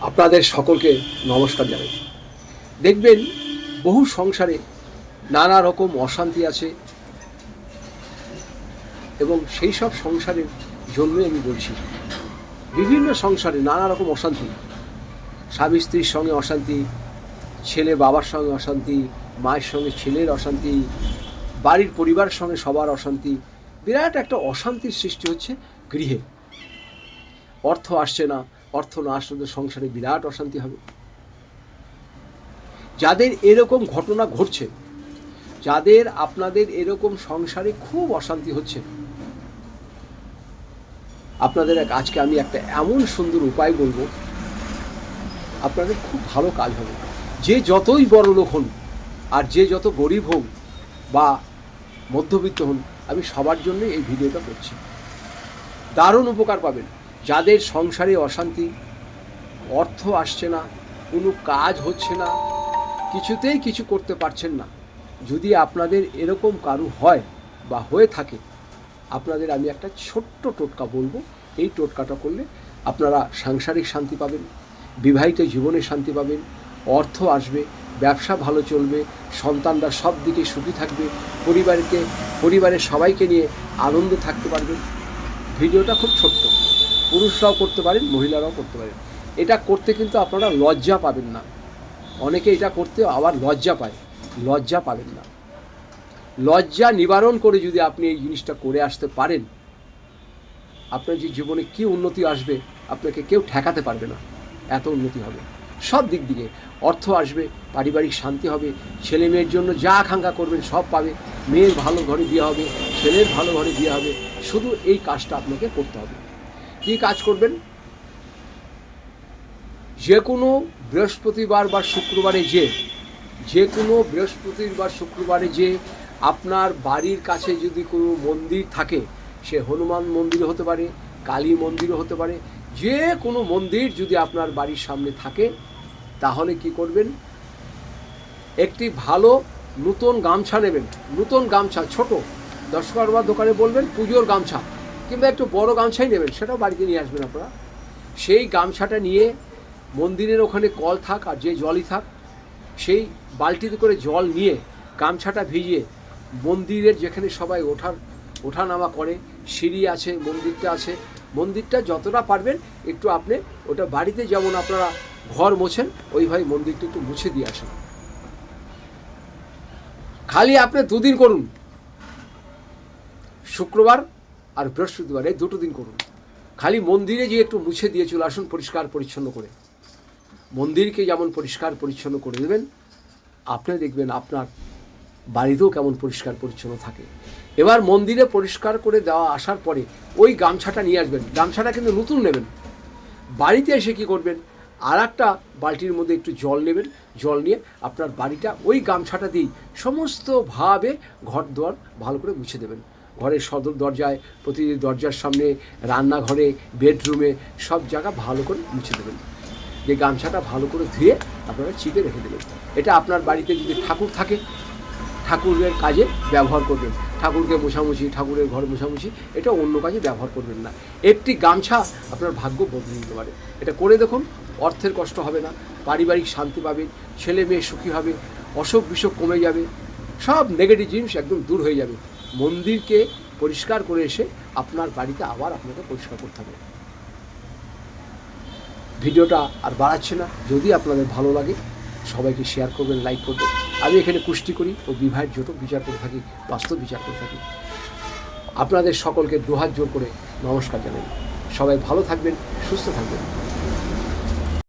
আপনাদের সকলকে নমস্কার জানাই। দেখবেন, বহু সংসারে নানা রকম অশান্তি আছে এবং সেই সব সংসারের জন্যই আমি বলছি, বিভিন্ন সংসারে নানা রকম অশান্তি। স্বামী স্ত্রীর সঙ্গে অশান্তি, ছেলে বাবার সঙ্গে অশান্তি, মায়ের সঙ্গে ছেলের অশান্তি, বাড়ির পরিবারের সঙ্গে সবার অশান্তি। বিরাট একটা অশান্তির সৃষ্টি হচ্ছে গৃহে। অর্থ আসছে না অর্থ না আসলে সংসারে বিরাট অশান্তি হবে। যাদের এরকম ঘটনা ঘটছে, যাদের আপনাদের এরকম সংসারে খুব অশান্তি হচ্ছে, আপনাদের আজকে আমি একটা এমন সুন্দর উপায় বলব, আপনাদের খুব ভালো কাজ হবে। যে যতই বড় লোক হন আর যে যত গরিব হোক বা মধ্যবিত্ত হন, আমি সবার জন্য এই ভিডিওটা করছি। দারুণ উপকার পাবেন। যাদের সংসারে অশান্তি, অর্থ আসছে না, কোনো কাজ হচ্ছে না, কিছুতেই কিছু করতে পারছেন না। যদি আপনাদের এরকম কারু হয় বা হয়ে থাকে, আপনাদের আমি একটা ছোট্ট টোটকা বলব। এই টোটকাটা করলে আপনারা সাংসারিক শান্তি পাবেন, বিবাহিত জীবনে শান্তি পাবেন, অর্থ আসবে, ব্যবসা ভালো চলবে, সন্তানরা সব দিকে সুখী থাকবে, পরিবারকে, পরিবারের সবাইকে নিয়ে আনন্দ থাকতে পারবেন। ভিডিওটা খুব ছোট্ট। পুরুষরাও করতে পারেন, মহিলারাও করতে পারেন। এটা করতে কিন্তু আপনারা লজ্জা পাবেন না। অনেকে এটা করতে আবার লজ্জা পায়। লজ্জা পাবেন না। লজ্জা নিবারণ করে যদি আপনি এই জিনিসটা করে আসতে পারেন, আপনার যে জীবনে কি উন্নতি আসবে, আপনাকে কেউ ঠেকাতে পারবে না। এত উন্নতি হবে। সব দিক দিকে অর্থ আসবে, পারিবারিক শান্তি হবে, ছেলে মেয়ের জন্য যা আকাঙ্ক্ষা করবেন সব পাবে। মেয়ের ভালো ঘরে বিয়ে হবে, ছেলের ভালো ঘরে বিয়ে হবে। শুধু এই কাজটা আপনাকে করতে হবে। কী কাজ করবেন? যে কোনো বৃহস্পতিবার বা শুক্রবারে যে যে কোনো বৃহস্পতিবার, শুক্রবারে যে আপনার বাড়ির কাছে যদি কোনো মন্দির থাকে, সে হনুমান মন্দির হতে পারে, কালী মন্দিরও হতে পারে, যে কোনো মন্দির যদি আপনার বাড়ির সামনে থাকে, তাহলে কি করবেন? একটি ভালো নতুন গামছা নেবেন। নতুন গামছা, ছোট। দশ দোকানে বলবেন, পুজোর গামছা। কিংবা একটু বড় গামছাই নেবেন, সেটাও বাড়িতে নিয়ে আসবেন আপনারা। সেই গামছাটা নিয়ে মন্দিরের ওখানে কল থাক আর যে জলই থাক, সেই বালতিতে করে জল নিয়ে গামছাটা ভিজিয়ে মন্দিরের যেখানে সবাই ওঠার, ওঠানামা করে, সিঁড়ি আছে, মন্দিরটা আছে, মন্দিরটা যতটা পারবেন একটু আপনি ওটা বাড়িতে যেমন আপনারা ঘর মোছেন ওইভাবে মন্দিরটা একটু মুছে দিয়ে আসেন। খালি আপনি দুদিন করুন। শুক্রবার আর বৃহস্পতিবার এই দুটো দিন করুন। খালি মন্দিরে গিয়ে একটু মুছে দিয়ে চলে আসুন পরিষ্কার পরিচ্ছন্ন করে। মন্দিরকে যেমন পরিষ্কার পরিচ্ছন্ন করে দেবেন, আপনি দেখবেন আপনার বাড়িতেও কেমন পরিষ্কার পরিচ্ছন্ন থাকে। এবার মন্দিরে পরিষ্কার করে দেওয়া আসার পরে ওই গামছাটা নিয়ে আসবেন। গামছাটা কিন্তু নতুন নেবেন। বাড়িতে এসে কি করবেন? আর একটা বালতির মধ্যে একটু জল নেবেন। জল নিয়ে আপনার বাড়িটা ওই গামছাটা দিয়েই সমস্তভাবে ঘর দুয়ার ভালো করে মুছে দেবেন। ঘরের সদর দরজায় প্রতিটি দরজার সামনে, রান্নাঘরে, বেডরুমে, সব জায়গা ভালো করে মুছে দেবেন। যে গামছাটা ভালো করে ধুয়ে আপনারা চিপে রেখে দেবেন। এটা আপনার বাড়িতে যদি ঠাকুর থাকে, ঠাকুরের কাজে ব্যবহার করবেন। ঠাকুরকে মোছামুছি ঠাকুরের ঘর মোছামুছি এটা অন্য কাজে ব্যবহার করবেন না। একটি গামছা আপনার ভাগ্য বদলে দিতে পারে। এটা করে দেখুন, অর্থের কষ্ট হবে না, পারিবারিক শান্তি পাবেন ছেলে মেয়ে সুখী হবে অসুখ বিসুখ কমে যাবে, সব নেগেটিভ জিনিস একদম দূর হয়ে যাবে। মন্দিরকে পরিষ্কার করে এসে আপনার বাড়িতে আবার আপনাকে পরিষ্কার করতে হবে। ভিডিওটা আর বাড়াচ্ছে না। যদি আপনাদের ভালো লাগে, সবাইকে শেয়ার করবেন লাইক করবেন। আমি এখানে কুষ্টি করি ও বিবাহের জোট বিচার করে থাকি, বাস্তব বিচার করে থাকি। আপনাদের সকলকে দুহাত জোর করে নমস্কার জানাই। সবাই ভালো থাকবেন, সুস্থ থাকবেন।